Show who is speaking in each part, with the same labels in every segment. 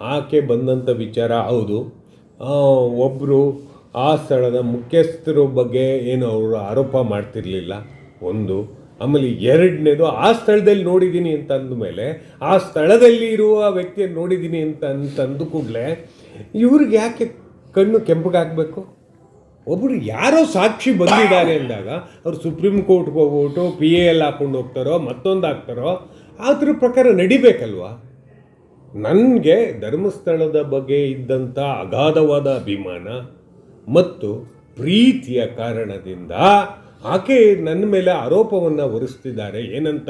Speaker 1: ಆಕೆ ಬಂದಂಥ ವಿಚಾರ ಹೌದು. ಒಬ್ಬರು ಆ ಸ್ಥಳದ ಮುಖ್ಯಸ್ಥರ ಬಗ್ಗೆ ಏನು ಅವರು ಆರೋಪ ಮಾಡ್ತಿರಲಿಲ್ಲ. ಒಂದು, ಆಮೇಲೆ ಎರಡನೇದು, ಆ ಸ್ಥಳದಲ್ಲಿ ನೋಡಿದ್ದೀನಿ ಅಂತ ಅಂದಮೇಲೆ ಆ ಸ್ಥಳದಲ್ಲಿ ಇರುವ ವ್ಯಕ್ತಿಯನ್ನು ನೋಡಿದ್ದೀನಿ ಅಂತ ಅಂತಂದ ಕೂಡಲೇ ಇವ್ರಿಗೆ ಯಾಕೆ ಕಣ್ಣು ಕೆಂಪಗಾಗಬೇಕು? ಒಬ್ಬರು ಯಾರೋ ಸಾಕ್ಷಿ ಬಂದಿದ್ದಾರೆ ಅಂದಾಗ, ಅವ್ರು ಸುಪ್ರೀಂ ಕೋರ್ಟ್ಗೆ ಹೋಗ್ಬಿಟ್ಟು ಪಿ ಎ ಎಲ್ ಹಾಕೊಂಡು ಹೋಗ್ತಾರೋ ಮತ್ತೊಂದು ಹಾಕ್ತಾರೋ ಅದ್ರ ಪ್ರಕಾರ ನಡಿಬೇಕಲ್ವಾ? ನನಗೆ ಧರ್ಮಸ್ಥಳದ ಬಗ್ಗೆ ಇದ್ದಂಥ ಅಗಾಧವಾದ ಅಭಿಮಾನ ಮತ್ತು ಪ್ರೀತಿಯ ಕಾರಣದಿಂದ ಆಕೆ ನನ್ನ ಮೇಲೆ ಆರೋಪವನ್ನು ಹೊರಿಸ್ತಿದ್ದಾರೆ. ಏನಂತ?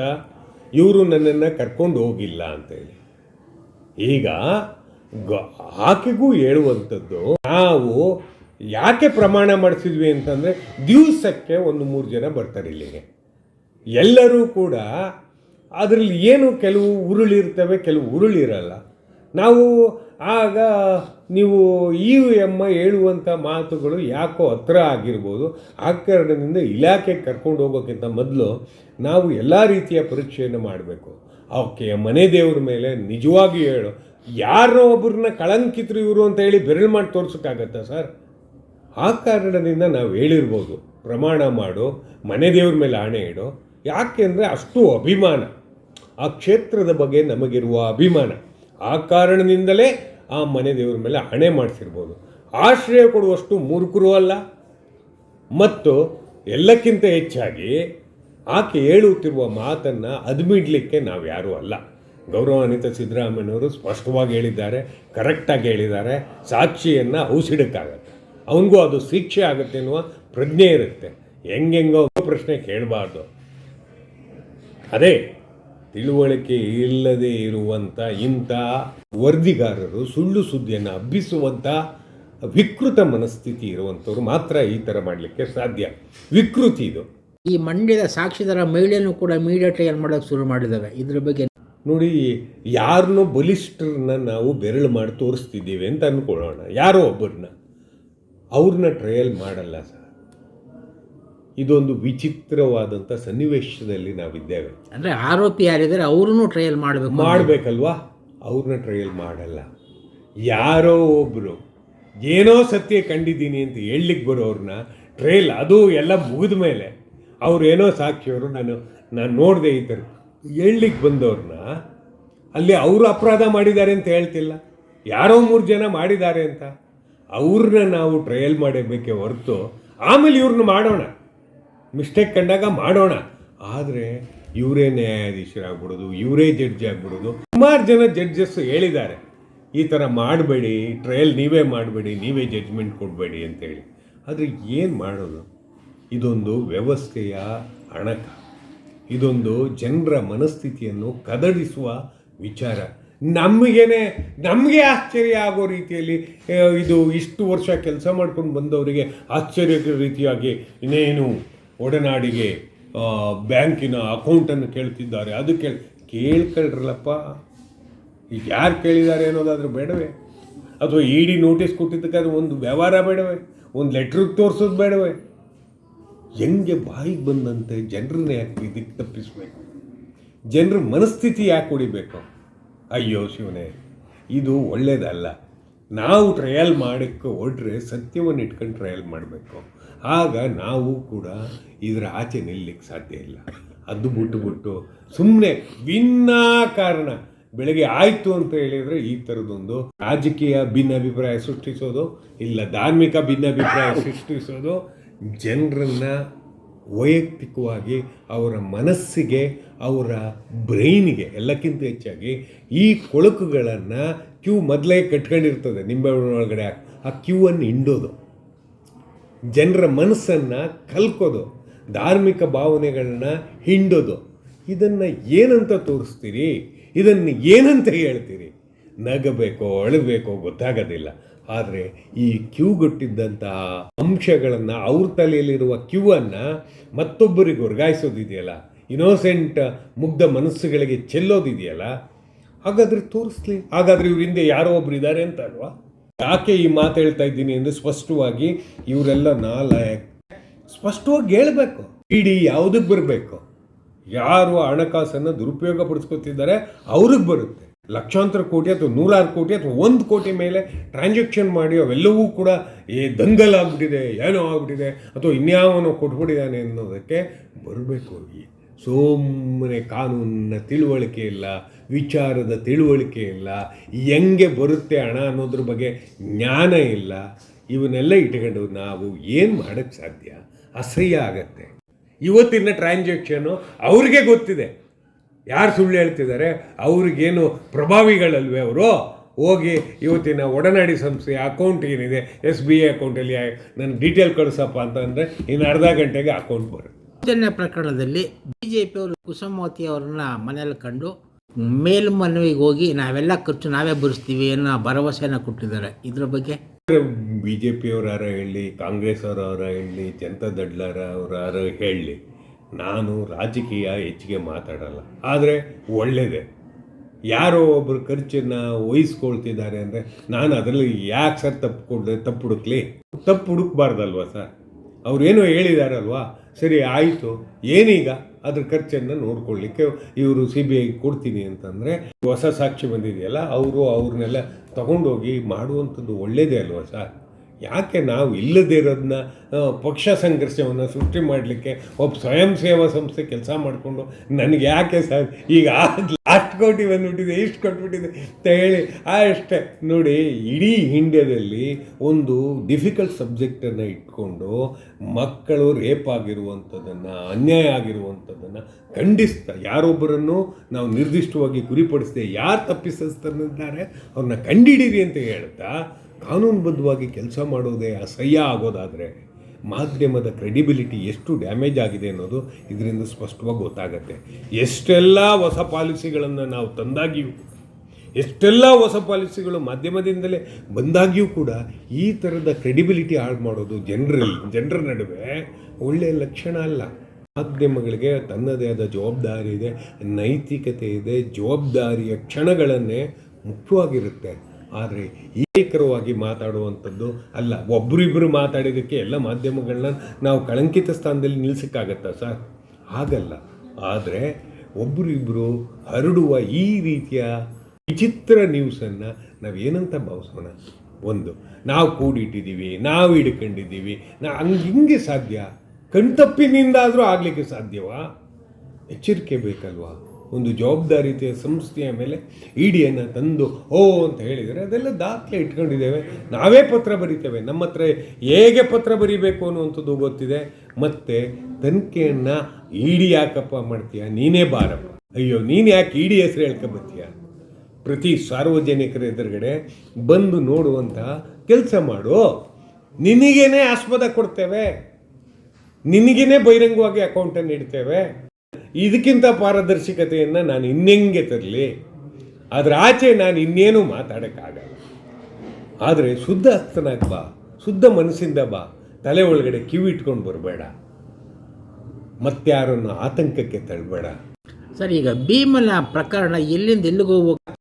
Speaker 1: ಇವರು ನನ್ನನ್ನು ಕರ್ಕೊಂಡು ಹೋಗಿಲ್ಲ ಅಂತೇಳಿ. ಈಗ ಆಕೆಗೂ ಹೇಳುವಂಥದ್ದು ನಾವು ಯಾಕೆ ಪ್ರಮಾಣ ಮಾಡಿಸಿದ್ವಿ ಅಂತಂದರೆ ದಿವಸಕ್ಕೆ ಒಂದು ಮೂರು ಜನ ಬರ್ತಾರೆ ಇಲ್ಲಿಗೆ. ಎಲ್ಲರೂ ಕೂಡ ಅದರಲ್ಲಿ ಏನು ಕೆಲವು ಉರುಳಿರ್ತವೆ, ಕೆಲವು ಉರುಳಿರಲ್ಲ. ನಾವು ಆಗ ನೀವು ಈ ಎಮ್ಮ ಹೇಳುವಂಥ ಮಾತುಗಳು ಯಾಕೋ ಹತ್ರ ಆಗಿರ್ಬೋದು ಆ ಕಾರಣದಿಂದ ಇಲಾಖೆಗೆ ಕರ್ಕೊಂಡು ಹೋಗೋಕ್ಕಿಂತ ಮೊದಲು ನಾವು ಎಲ್ಲ ರೀತಿಯ ಪರೀಕ್ಷೆಯನ್ನು ಮಾಡಬೇಕು. ಓಕೆ ಮನೆ ದೇವ್ರ ಮೇಲೆ ನಿಜವಾಗಿ ಹೇಳು. ಯಾರೋ ಒಬ್ಬರನ್ನ ಕಳಂಕಿತರು ಇವರು ಅಂತ ಹೇಳಿ ಬೆರಳು ಮಾಡಿ ತೋರ್ಸೋಕ್ಕಾಗತ್ತಾ ಸರ್? ಆ ಕಾರಣದಿಂದ ನಾವು ಹೇಳಿರ್ಬೋದು, ಪ್ರಮಾಣ ಮಾಡು, ಮನೆ ದೇವ್ರ ಮೇಲೆ ಆಣೆ ಇಡು. ಯಾಕೆಂದರೆ ಅಷ್ಟು ಅಭಿಮಾನ. ಆ ಕ್ಷೇತ್ರದ ಬಗ್ಗೆ ನಮಗಿರುವ ಅಭಿಮಾನ. ಆ ಕಾರಣದಿಂದಲೇ ಆ ಮನೆ ದೇವರ ಮೇಲೆ ಹಣೆ ಮಾಡಿಸಿರ್ಬೋದು. ಆಶ್ರಯ ಕೊಡುವಷ್ಟು ಮೂರ್ಖರು ಅಲ್ಲ. ಮತ್ತು ಎಲ್ಲಕ್ಕಿಂತ ಹೆಚ್ಚಾಗಿ ಆಕೆ ಹೇಳುತ್ತಿರುವ ಮಾತನ್ನು ಅದ್ಮಿಡ್ಲಿಕ್ಕೆ ನಾವು ಯಾರೂ ಅಲ್ಲ. ಗೌರವಾನ್ವಿತ ಸಿದ್ದರಾಮಯ್ಯನವರು ಸ್ಪಷ್ಟವಾಗಿ ಹೇಳಿದ್ದಾರೆ ಕರೆಕ್ಟಾಗಿ ಹೇಳಿದ್ದಾರೆ, ಸಾಕ್ಷಿಯನ್ನು ಔಸಿಡಕ್ಕಾಗತ್ತೆ ಅವನಿಗೂ ಅದು ಶಿಕ್ಷೆ ಆಗುತ್ತೆ ಎನ್ನುವ ಪ್ರಜ್ಞೆ ಇರುತ್ತೆ. ಹೆಂಗೆಂಗೋ ಪ್ರಶ್ನೆ ಕೇಳಬಾರ್ದು. ಅದೇ ತಿಳುವಳಿಕೆ ಇಲ್ಲದೆ ಇರುವಂಥ ಇಂಥ ವರದಿಗಾರರು ಸುಳ್ಳು ಸುದ್ದಿಯನ್ನು ಹಬ್ಬಿಸುವಂಥ ವಿಕೃತ ಮನಸ್ಥಿತಿ ಇರುವಂಥವ್ರು ಮಾತ್ರ ಈ ಥರ ಮಾಡಲಿಕ್ಕೆ ಸಾಧ್ಯ. ವಿಕೃತಿ ಇದು.
Speaker 2: ಈ ಮಂಡ್ಯದ ಸಾಕ್ಷಿದಾರ ಮಹಿಳೆಯನ್ನು ಕೂಡ ಮೀಡಿಯಾ ಏನು ಮಾಡೋಕ್ಕೆ ಶುರು ಮಾಡಿದ್ದಾವೆ ಇದ್ರ ಬಗ್ಗೆ
Speaker 1: ನೋಡಿ ಯಾರನ್ನೂ ಬಲಿಷ್ಠರನ್ನ ನಾವು ಬೆರಳು ಮಾಡಿ ತೋರಿಸ್ತಿದ್ದೀವಿ ಅಂತ ಅಂದ್ಕೊಳ್ಳೋಣ ಯಾರೋ ಒಬ್ಬರನ್ನ. ಅವ್ರನ್ನ ಟ್ರಯಲ್ ಮಾಡಲ್ಲ ಸರ್. ಇದೊಂದು ವಿಚಿತ್ರವಾದಂಥ ಸನ್ನಿವೇಶದಲ್ಲಿ ನಾವಿದ್ದೇವೆ.
Speaker 2: ಅಂದರೆ ಆರೋಪಿ ಯಾರಿದ್ದಾರೆ ಅವ್ರನ್ನೂ ಟ್ರಯಲ್ ಮಾಡಬೇಕು
Speaker 1: ಮಾಡಬೇಕಲ್ವಾ? ಅವ್ರನ್ನ ಟ್ರಯಲ್ ಮಾಡಲ್ಲ. ಯಾರೋ ಒಬ್ಬರು ಏನೋ ಸತ್ಯ ಕಂಡಿದ್ದೀನಿ ಅಂತ ಹೇಳಲಿಕ್ಕೆ ಬರೋರನ್ನ ಟ್ರಯಲ್ ಅದು ಎಲ್ಲ ಮುಗಿದ ಮೇಲೆ ಅವ್ರು ಏನೋ ಸಾಕ್ಷಿಯವರು ನಾನು ನಾನು ನೋಡಿದೆ ಈ ಥರ ಹೇಳಲಿಕ್ಕೆ ಬಂದವ್ರನ್ನ ಅಲ್ಲಿ ಅವರು ಅಪರಾಧ ಮಾಡಿದ್ದಾರೆ ಅಂತ ಹೇಳ್ತಿಲ್ಲ. ಯಾರೋ ಮೂರು ಜನ ಮಾಡಿದ್ದಾರೆ ಅಂತ. ಅವ್ರನ್ನ ನಾವು ಟ್ರಯಲ್ ಮಾಡಬೇಕೆ ಹೊರತು ಆಮೇಲೆ ಇವ್ರನ್ನ ಮಾಡೋಣ. ಮಿಸ್ಟೇಕ್ ಕಂಡಾಗ ಮಾಡೋಣ. ಆದರೆ ಇವರೇ ನ್ಯಾಯಾಧೀಶರಾಗ್ಬಿಡೋದು, ಇವರೇ ಜಡ್ಜ್ ಆಗ್ಬಿಡೋದು. ಸುಮಾರು ಜನ ಜಡ್ಜಸ್ ಹೇಳಿದ್ದಾರೆ. ಈ ಥರ ಮಾಡಬೇಡಿ, ಟ್ರಯಲ್ ನೀವೇ ಮಾಡಬೇಡಿ, ನೀವೇ ಜಡ್ಜ್ಮೆಂಟ್ ಕೊಡಬೇಡಿ ಅಂತೇಳಿ. ಆದರೆ ಏನು ಮಾಡೋದು? ಇದೊಂದು ವ್ಯವಸ್ಥೆಯ ಅಣಕ. ಇದೊಂದು ಜನರ ಮನಸ್ಥಿತಿಯನ್ನು ಕದಡಿಸುವ ವಿಚಾರ. ನಮಗೇನೆ, ನಮಗೆ ಆಶ್ಚರ್ಯ ಆಗೋ ರೀತಿಯಲ್ಲಿ ಇದು ಇಷ್ಟು ವರ್ಷ ಕೆಲಸ ಮಾಡ್ಕೊಂಡು ಬಂದವರಿಗೆ ಆಶ್ಚರ್ಯ ರೀತಿಯಾಗಿ ಇನ್ನೇನು ಒಡನಾಡಿಗೆ ಬ್ಯಾಂಕಿನ ಅಕೌಂಟನ್ನು ಕೇಳ್ತಿದ್ದಾರೆ. ಅದು ಕೇಳಿ, ಕೇಳ್ಕೊಳ್ರಲ್ಲಪ್ಪ. ಯಾರು ಕೇಳಿದ್ದಾರೆ ಅನ್ನೋದಾದ್ರೂ ಬೇಡವೇ. ಅಥವಾ ಇ ಡಿ ನೋಟಿಸ್ ಕೊಟ್ಟಿದ್ದಕ್ಕಾದ್ರೆ ಒಂದು ವ್ಯವಹಾರ ಬೇಡವೇ. ಒಂದು ಲೆಟ್ರಿಗೆ ತೋರಿಸೋದು ಬೇಡವೇ. ಹೆಂಗೆ ಬಾಯಿಗೆ ಬಂದಂತೆ ಜನರನ್ನ ಯಾಕೆ ಇದಕ್ಕೆ ತಪ್ಪಿಸ್ಬೇಕು? ಜನರ ಮನಸ್ಥಿತಿ ಯಾಕೆ ಹೊಡಿಬೇಕು ಅಯ್ಯೋ ಶಿವನೇ, ಇದು ಒಳ್ಳೇದಲ್ಲ. ನಾವು ಟ್ರಯಲ್ ಮಾಡೋಕ್ಕೆ ಹೊರಟ್ರೆ ಸತ್ಯವನ್ನು ಇಟ್ಕೊಂಡು ಟ್ರಯಲ್ ಮಾಡಬೇಕು. ಆಗ ನಾವು ಕೂಡ ಇದರ ಆಚೆ ನಿಲ್ಲಕ್ಕೆ ಸಾಧ್ಯ ಇಲ್ಲ. ಅದು ಬಿಟ್ಟುಬಿಟ್ಟು ಸುಮ್ಮನೆ ವಿನಾಕಾರಣ ಬೆಳಗ್ಗೆ ಆಯಿತು ಅಂತ ಹೇಳಿದರೆ ಈ ಥರದೊಂದು ರಾಜಕೀಯ ಭಿನ್ನಾಭಿಪ್ರಾಯ ಸೃಷ್ಟಿಸೋದು ಇಲ್ಲ ಧಾರ್ಮಿಕ ಭಿನ್ನಾಭಿಪ್ರಾಯ ಸೃಷ್ಟಿಸೋದು ಜನರನ್ನು ವೈಯಕ್ತಿಕವಾಗಿ ಅವರ ಮನಸ್ಸಿಗೆ, ಅವರ ಬ್ರೈನಿಗೆ ಎಲ್ಲಕ್ಕಿಂತ ಹೆಚ್ಚಾಗಿ ಈ ಕೊಳಕುಗಳನ್ನು ಕ್ಯೂ ಮೊದಲೇ ಕಟ್ಕೊಂಡಿರ್ತದೆ ನಿಂಬೆ ಒಳಗಡೆ ಆ ಕ್ಯೂವನ್ನು ಹಿಂಡೋದು. ಜನರ ಮನಸ್ಸನ್ನು ಕಲ್ಕೋದು, ಧಾರ್ಮಿಕ ಭಾವನೆಗಳನ್ನ ಹಿಂಡೋದು. ಇದನ್ನು ಏನಂತ ತೋರಿಸ್ತೀರಿ? ಇದನ್ನು ಏನಂತ ಹೇಳ್ತೀರಿ? ನಗಬೇಕೋ, ಅಳಬೇಕೋ ಗೊತ್ತಾಗೋದಿಲ್ಲ. ಆದರೆ ಈ ಕ್ಯೂಗೊಟ್ಟಿದ್ದಂತಹ ಅಂಶಗಳನ್ನು ಅವ್ರ ತಲೆಯಲ್ಲಿರುವ ಕ್ಯೂವನ್ನು ಮತ್ತೊಬ್ಬರಿಗೆ ವರ್ಗಾಯಿಸೋದಿದೆಯಲ್ಲ? ಇನೋಸೆಂಟ್ ಮುಗ್ಧ ಮನಸ್ಸುಗಳಿಗೆ ಚೆಲ್ಲೋದಿದೆಯಲ್ಲ? ಹಾಗಾದರೆ ತೋರಿಸ್ಲಿ. ಹಾಗಾದರೆ ಇವ್ರ ಹಿಂದೆ ಯಾರೋ ಒಬ್ರು ಇದ್ದಾರೆ ಅಂತ ಅಲ್ವಾ? ಯಾಕೆ ಈ ಮಾತು ಹೇಳ್ತಾ ಇದ್ದೀನಿ ಅಂದರೆ ಸ್ಪಷ್ಟವಾಗಿ ಇವರೆಲ್ಲ ನಾಲಾಯಕ್. ಸ್ಪಷ್ಟವಾಗಿ ಹೇಳಬೇಕು. ಇಡೀ ಯಾವುದಕ್ಕೆ ಬರಬೇಕು? ಯಾರು ಹಣಕಾಸನ್ನು ದುರುಪಯೋಗ ಪಡಿಸ್ಕೊತಿದ್ದಾರೆ, ಅವ್ರಿಗೆ ಬರುತ್ತೆ. ಲಕ್ಷಾಂತರ ಕೋಟಿ ಅಥವಾ ನೂರಾರು ಕೋಟಿ ಅಥವಾ ಒಂದು ಕೋಟಿ ಮೇಲೆ ಟ್ರಾನ್ಸಾಕ್ಷನ್ ಮಾಡಿ ಅವೆಲ್ಲವೂ ಕೂಡ ಏ ದಂಗಲ್ ಆಗ್ಬಿಟ್ಟಿದೆ ಏನೋ ಆಗ್ಬಿಟ್ಟಿದೆ ಅಥವಾ ಇನ್ಯಾವನೋ ಕೊಟ್ಬಿಟ್ಟಿದ್ದಾನೆ ಅನ್ನೋದಕ್ಕೆ ಬರಬೇಕು ಸುಮ್ಮನೆ ಕಾನೂನಿನ ತಿಳುವಳಿಕೆ ಇಲ್ಲ. ವಿಚಾರದ ತಿಳುವಳಿಕೆ ಇಲ್ಲ. ಹೆಂಗೆ ಬರುತ್ತೆ ಹಣ ಅನ್ನೋದ್ರ ಬಗ್ಗೆ ಜ್ಞಾನ ಇಲ್ಲ. ಇವನ್ನೆಲ್ಲ ಇಟ್ಕೊಂಡು ನಾವು ಏನು ಮಾಡೋಕ್ಕೆ ಸಾಧ್ಯ? ಅಸಹ್ಯ ಆಗತ್ತೆ. ಇವತ್ತಿನ ಟ್ರಾನ್ಸಾಕ್ಷನು ಅವ್ರಿಗೆ ಗೊತ್ತಿದೆ. ಯಾರು ಸುಳ್ಳು ಹೇಳ್ತಿದ್ದಾರೆ? ಅವ್ರಿಗೇನು ಪ್ರಭಾವಿಗಳಲ್ವೇ ಅವರು? ಹೋಗಿ ಇವತ್ತಿನ ಒಡನಾಡಿ ಸಂಸ್ಥೆ ಅಕೌಂಟ್ ಏನಿದೆ? ಎಸ್ ಬಿ ಐ ಅಕೌಂಟಲ್ಲಿ ನನ್ನ ಡೀಟೇಲ್ ಕಳಿಸಪ್ಪ ಅಂತಂದರೆ ಇನ್ನು ಅರ್ಧ ಗಂಟೆಗೆ ಅಕೌಂಟ್ ಬರುತ್ತೆ.
Speaker 2: ಪ್ರಕರಣದಲ್ಲಿ ಬಿ ಜೆ ಪಿಯವರು ಕುಸುಮಾವತಿ ಅವ್ರನ್ನ ಮನೆಯಲ್ಲಿ ಕಂಡು ಮೇಲ್ಮನವಿಗೆ ಹೋಗಿ ನಾವೆಲ್ಲ ಖರ್ಚು ನಾವೇ ಭರಿಸ್ತೀವಿ ಅನ್ನೋ ಭರವಸೆಯನ್ನು ಕೊಟ್ಟಿದ್ದಾರೆ. ಇದ್ರ ಬಗ್ಗೆ?
Speaker 1: ಬಿ ಜೆ ಪಿಯವರಾರ ಹೇಳಿ ಕಾಂಗ್ರೆಸ್ ಅವರವರ ಹೇಳಿ, ಜನತಾ ದಡ್ಲರ ಅವರಾರ ಹೇಳಿ, ನಾನು ರಾಜಕೀಯ ಹೆಚ್ಚಿಗೆ ಮಾತಾಡಲ್ಲ. ಆದರೆ ಒಳ್ಳೆಯದೇ ಯಾರೋ ಒಬ್ಬರು ಖರ್ಚನ್ನು ವಹಿಸ್ಕೊಳ್ತಿದ್ದಾರೆ ಅಂದರೆ ನಾನು ಅದರಲ್ಲಿ ಯಾಕೆ ಸರ್ ತಪ್ಪು ಕೊಡ್ದೆ, ತಪ್ಪು ಹುಡುಕ್ಲಿ? ತಪ್ಪು ಹುಡುಕ್ಬಾರ್ದಲ್ವ ಸರ್? ಅವ್ರೇನೋ ಹೇಳಿದಾರಲ್ವಾ? ಸರಿ, ಆಯಿತು. ಏನೀಗ? ಅದ್ರ ಖರ್ಚನ್ನು ನೋಡ್ಕೊಳ್ಳಿಕ್ಕೆ ಇವರು ಸಿ ಬಿ ಐ ಕೊಡ್ತೀನಿ ಅಂತಂದರೆ ಹೊಸ ಸಾಕ್ಷಿ ಬಂದಿದೆಯಲ್ಲ, ಅವರು ಅವ್ರನ್ನೆಲ್ಲ ತಗೊಂಡೋಗಿ ಮಾಡುವಂಥದ್ದು ಒಳ್ಳೇದೇ ಅಲ್ವಾ ಸರ್? ಯಾಕೆ ನಾವು ಇಲ್ಲದೇ ಇರೋದನ್ನ ಪಕ್ಷ ಸಂಘರ್ಷವನ್ನು ಸೃಷ್ಟಿ ಮಾಡಲಿಕ್ಕೆ ಒಬ್ಬ ಸ್ವಯಂ ಸೇವಾ ಸಂಸ್ಥೆ ಕೆಲಸ ಮಾಡಿಕೊಂಡು ನನಗೆ ಯಾಕೆ ಸರ್ ಈಗ ಅಷ್ಟು ಕೋಟಿ ಬಂದುಬಿಟ್ಟಿದೆ ಇಷ್ಟು ಕೊಟ್ಬಿಟ್ಟಿದೆ ಅಂತ ಹೇಳಿ. ಅಷ್ಟೇ. ನೋಡಿ, ಇಡೀ ಇಂಡಿಯಾದಲ್ಲಿ ಒಂದು ಡಿಫಿಕಲ್ಟ್ ಸಬ್ಜೆಕ್ಟನ್ನು ಇಟ್ಕೊಂಡು ಮಕ್ಕಳು ರೇಪ್ ಆಗಿರುವಂಥದ್ದನ್ನು ಅನ್ಯಾಯ ಆಗಿರುವಂಥದ್ದನ್ನು ಖಂಡಿಸ್ತಾ, ಯಾರೊಬ್ಬರನ್ನು ನಾವು ನಿರ್ದಿಷ್ಟವಾಗಿ ಗುರಿಪಡಿಸದೆ ಯಾರು ತಪ್ಪಿಸಿದ್ದಾರೆ ಅವ್ರನ್ನ ಕಂಡಿಡೀರಿ ಅಂತ ಹೇಳ್ತಾ, ಕಾನೂನುಬದ್ಧವಾಗಿ ಕೆಲಸ ಮಾಡೋದೇ ಅಸಹ್ಯ ಆಗೋದಾದರೆ ಮಾಧ್ಯಮದ ಕ್ರೆಡಿಬಿಲಿಟಿ ಎಷ್ಟು ಡ್ಯಾಮೇಜ್ ಆಗಿದೆ ಅನ್ನೋದು ಇದರಿಂದ ಸ್ಪಷ್ಟವಾಗಿ ಗೊತ್ತಾಗತ್ತೆ. ಎಷ್ಟೆಲ್ಲ ಹೊಸ ಪಾಲಿಸಿಗಳನ್ನು ನಾವು ತಂದಾಗಿಯೂ, ಎಷ್ಟೆಲ್ಲ ಹೊಸ ಪಾಲಿಸಿಗಳು ಮಾಧ್ಯಮದಿಂದಲೇ ಬಂದಾಗಿಯೂ ಕೂಡ ಈ ಥರದ ಕ್ರೆಡಿಬಿಲಿಟಿ ಹಾಳು ಮಾಡೋದು ಜನರಲ್ಲಿ, ಜನರ ನಡುವೆ ಒಳ್ಳೆಯ ಲಕ್ಷಣ ಅಲ್ಲ. ಮಾಧ್ಯಮಗಳಿಗೆ ತನ್ನದೇ ಆದ ಜವಾಬ್ದಾರಿ ಇದೆ, ನೈತಿಕತೆ ಇದೆ, ಜವಾಬ್ದಾರಿಯ ಕ್ಷಣಗಳನ್ನೇ ಮುಖ್ಯವಾಗಿರುತ್ತೆ. ಆದರೆ ಏಕರವಾಗಿ ಮಾತಾಡುವಂಥದ್ದು ಅಲ್ಲ. ಒಬ್ಬರಿಬ್ಬರು ಮಾತಾಡಿದ್ದಕ್ಕೆ ಎಲ್ಲ ಮಾಧ್ಯಮಗಳನ್ನ ನಾವು ಕಳಂಕಿತ ಸ್ಥಾನದಲ್ಲಿ ನಿಲ್ಲಿಸೋಕ್ಕಾಗತ್ತಾ ಸರ್? ಹಾಗಲ್ಲ. ಆದರೆ ಒಬ್ಬರಿಬ್ಬರು ಹರಡುವ ಈ ರೀತಿಯ ವಿಚಿತ್ರ ನ್ಯೂಸನ್ನು ನಾವೇನಂತ ಭಾವಿಸೋಣ? ಒಂದು, ನಾವು ಕೂಡಿಟ್ಟಿದ್ದೀವಿ, ನಾವು ಹಿಡ್ಕೊಂಡಿದ್ದೀವಿ, ನಾ ಹಂಗೆ ಹಿಂಗೆ ಸಾಧ್ಯ? ಕಣ್ತಪ್ಪಿನಿಂದಾದರೂ ಆಗಲಿಕ್ಕೆ ಸಾಧ್ಯವಾ? ಎಚ್ಚರಿಕೆ ಬೇಕಲ್ವಾ? ಒಂದು ಜವಾಬ್ದಾರಿತೆಯ ಸಂಸ್ಥೆಯ ಮೇಲೆ ಇಡಿಯನ್ನು ತಂದು ಓ ಅಂತ ಹೇಳಿದರೆ ಅದೆಲ್ಲ ದಾಖಲೆ ಇಟ್ಕೊಂಡಿದ್ದೇವೆ. ನಾವೇ ಪತ್ರ ಬರಿತೇವೆ. ನಮ್ಮ ಹತ್ರ ಹೇಗೆ ಪತ್ರ ಬರೀಬೇಕು ಅನ್ನುವಂಥದ್ದು ಗೊತ್ತಿದೆ. ಮತ್ತು ತನಿಖೆಯನ್ನು ಇಡಿ ಯಾಕಪ್ಪ ಮಾಡ್ತೀಯ? ನೀನೇ ಬಾರಪ್ಪ. ಅಯ್ಯೋ, ನೀನು ಯಾಕೆ ಇಡಿ ಹೆಸರು ಹೇಳ್ಕೊಬತ್ತೀಯ ಪ್ರತಿ ಸಾರ್ವಜನಿಕರ ಎದುರುಗಡೆ ಬಂದು ನೋಡುವಂಥ ಕೆಲಸ ಮಾಡು. ನಿನಗೇನೆ ಆಸ್ಪದ ಕೊಡ್ತೇವೆ. ನಿನಗೇನೆ ಬಹಿರಂಗವಾಗಿ ಅಕೌಂಟನ್ನು ಇಡ್ತೇವೆ. ಇದಕ್ಕಿಂತ ಪಾರದರ್ಶಕತೆಯನ್ನು ನಾನು ಇನ್ನೆಂಗೆ ತರಲಿ? ಅದರ ಆಚೆ ನಾನು ಇನ್ನೇನು ಮಾತಾಡೋಕ್ಕಾಗಲ್ಲ. ಆದರೆ ಶುದ್ಧ ಹಸ್ತನಾಗಿ ಬಾ, ಶುದ್ಧ ಮನಸ್ಸಿಂದ ಬಾ, ತಲೆ ಒಳಗಡೆ ಕಿವಿ ಇಟ್ಕೊಂಡು ಬರಬೇಡ. ಮತ್ತಾರನ್ನು ಆತಂಕಕ್ಕೆ ತಳ್ಬೇಡ.
Speaker 2: ಸರ್, ಈಗ ಭೀಮನ ಪ್ರಕರಣ ಎಲ್ಲಿಂದ ಎಲ್ಲಿಗೂ